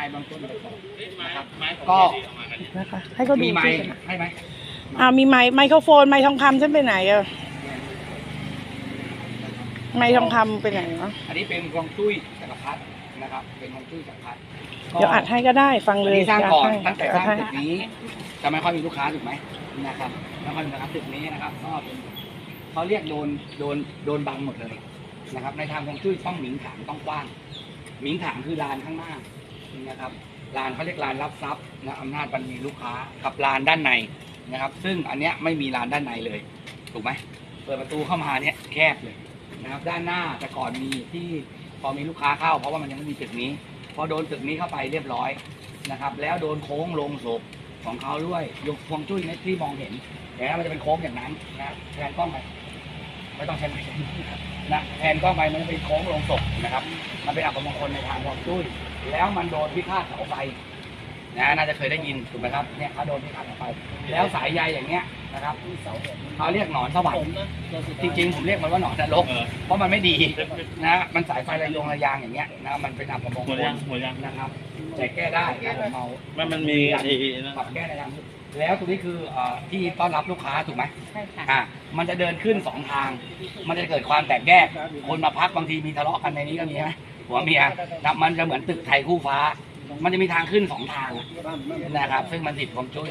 ายเบางต้นไปก่อนนะครับก็นะคะ ให้เขาดูมีไม้ที่ให้ไหมอ่ามีไม้ไมโครโฟนไม้ทองคำฉันไปไหนอะไม้ทองคำไปไหนวะอันนี้เป็นกองจุ้ยจักรพรรดินะครับ เป็นกองจุ้ยจักรพรรดิก็เดี๋ยวอัดให้ก็ได้ฟังอัเลนยนี้สร้างก่อนให้ตั้งแต่เดี๋สยวร้างให้ตึกนี้จะไม่ค่อยมีลูกค้าถูกไหมนะครับไม่ค่อยมีลูกค้าตึกนี้นะครับก็เป็นเขาเรียกโดนโดนโดนบังหมดเลยนะครับ ในทางฮวงจุ้ยต้องหมิงถางต้องกว้างหมิงถางคือลานข้างหน้า นะครับลานเขาเรียกลานรับทรัพย์นะอำนาจบันมีลูกค้ากับลานด้านในนะครับ ซึ่งอันเนี้ยไม่มีลานด้านในเลย ถูกไหมเปิดประตูเข้ามาเนี่ยแคบเลยนะครับ ด้านหน้าแต่ก่อนมีที่พอมีลูกค้าเข้า เพราะว่ามันยังไม่มีตึกนี้พอโดนตึกนี้เข้าไปเรียบร้อยนะครับ แล้วโดนโค้งลงศพของเขาด้วยยกพวงจุ้ยเนี่ที่มองเห็นเห็นไหมมันจะเป็นโค้งอย่างนั้นนะแทนกล้องไป ไม่ต้องใช้ไม้นะแทนกล้องไปมันจะเป็นโค้งลงศพนะครับ มันเป็นอัปมงคลในทางฮวงจุ้ยแล้วมันโดนพิฆาตเสาไฟนะน่าจะเคยได้ยินถูกไหมครับเนี่ยเขาโดนพิฆาตเสาไฟแล้วสายใยอย่างเงี้ย นะครับเขาเรียกหนอนสวรรค์จริงๆผมเรียกมันว่าหนอนนรกเพราะมันไม่ดีนะมันสายไฟระยงระยางอย่างเงี้ยนะมันเป็นอัปมงหมคดลยังหมดยังนะครับแต่แก้ได้นะผมเอามันมันมีไอ้นั่นปรับแก้ในทางแล้วตัวนี้คือเอ่อที่ต้อนรับลูกค้าถูกไหมใช่ค่ะอ่ามันจะเดินขึ้นสองทาง มันจะเกิดความแตกแยกคนมาพักบางทีมีทะเลาะกันในนี้ก็มีไหมหัวเมียนะมันจะเหมือนตึกไทยคู่ฟ้า มันจะมีทางขึ้นสองทางนะครับ ซึ่งมันติดความจุ้ย